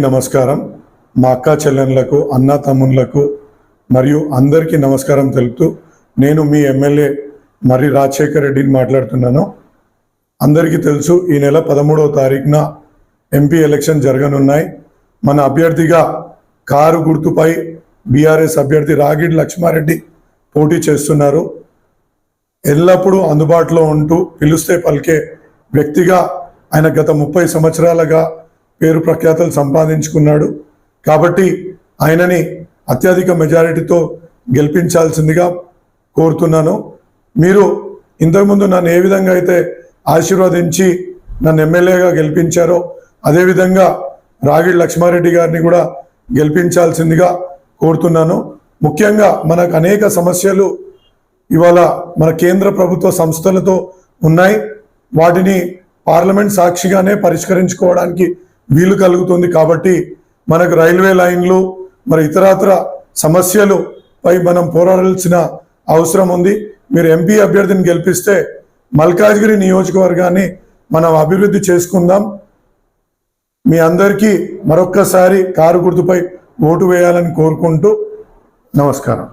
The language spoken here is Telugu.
నమస్కారం. మా అక్క చెల్లెన్లకు అన్న తమ్ముళ్ళకు మరియు అందరికీ నమస్కారం తెలుపుతూ నేను మీ ఎమ్మెల్యే మరి రాజశేఖర్ రెడ్డిని మాట్లాడుతున్నాను. అందరికీ తెలుసు ఈ నెల పదమూడవ తారీఖున ఎంపీ ఎలక్షన్ జరగనున్నాయి. మన అభ్యర్థిగా కారు గుర్తుపై బీఆర్ఎస్ అభ్యర్థి రాగిడి లక్ష్మారెడ్డి పోటీ చేస్తున్నారు. ఎల్లప్పుడూ అందుబాటులో ఉంటూ పిలుస్తే పలికే వ్యక్తిగా ఆయన గత ముప్పై సంవత్సరాలుగా పేరు ప్రఖ్యాతలు సంపాదించుకున్నాడు. కాబట్టి ఆయనని అత్యధిక మెజారిటీతో గెలిపించాల్సిందిగా కోరుతున్నాను. మీరు ఇంతకుముందు నన్ను ఏ విధంగా అయితే ఆశీర్వదించి నన్ను ఎమ్మెల్యేగా గెలిపించారో అదేవిధంగా రాగిడి లక్ష్మారెడ్డి గారిని కూడా గెలిపించాల్సిందిగా కోరుతున్నాను. ముఖ్యంగా మనకు అనేక సమస్యలు ఇవాళ మన కేంద్ర ప్రభుత్వ సంస్థలతో ఉన్నాయి. వాటిని పార్లమెంట్ సాక్షిగానే పరిష్కరించుకోవడానికి వీలు కలుగుతుంది కాబట్టి మనకు రైల్వే లైన్లు మరి ఇతరత్ర సమస్యలు పై మనం పోరాడాల్సిన అవసరం ఉంది. మీరు ఎంపీ అభ్యర్థిని గెలిపిస్తే మల్కాజ్గిరి నియోజకవర్గాన్ని మనం అభివృద్ధి చేసుకుందాం. మీ అందరికీ మరొక్కసారి కారు గుర్తుపై ఓటు వేయాలని కోరుకుంటూ నమస్కారం.